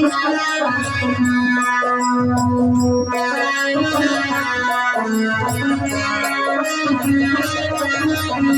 Thank you.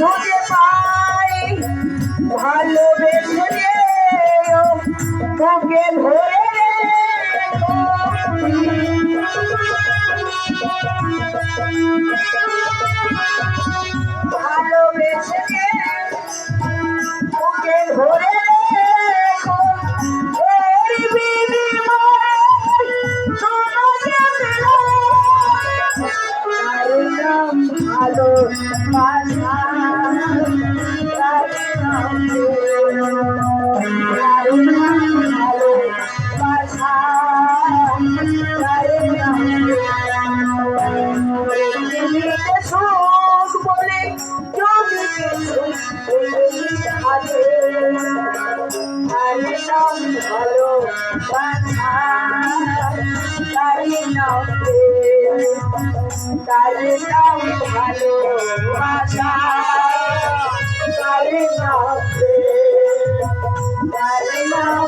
খুঁজে পাই ভালোবেসে বুকে ভালো তাই নাও তাই নাও ভালো ভাষা তাই নাও তাই নাও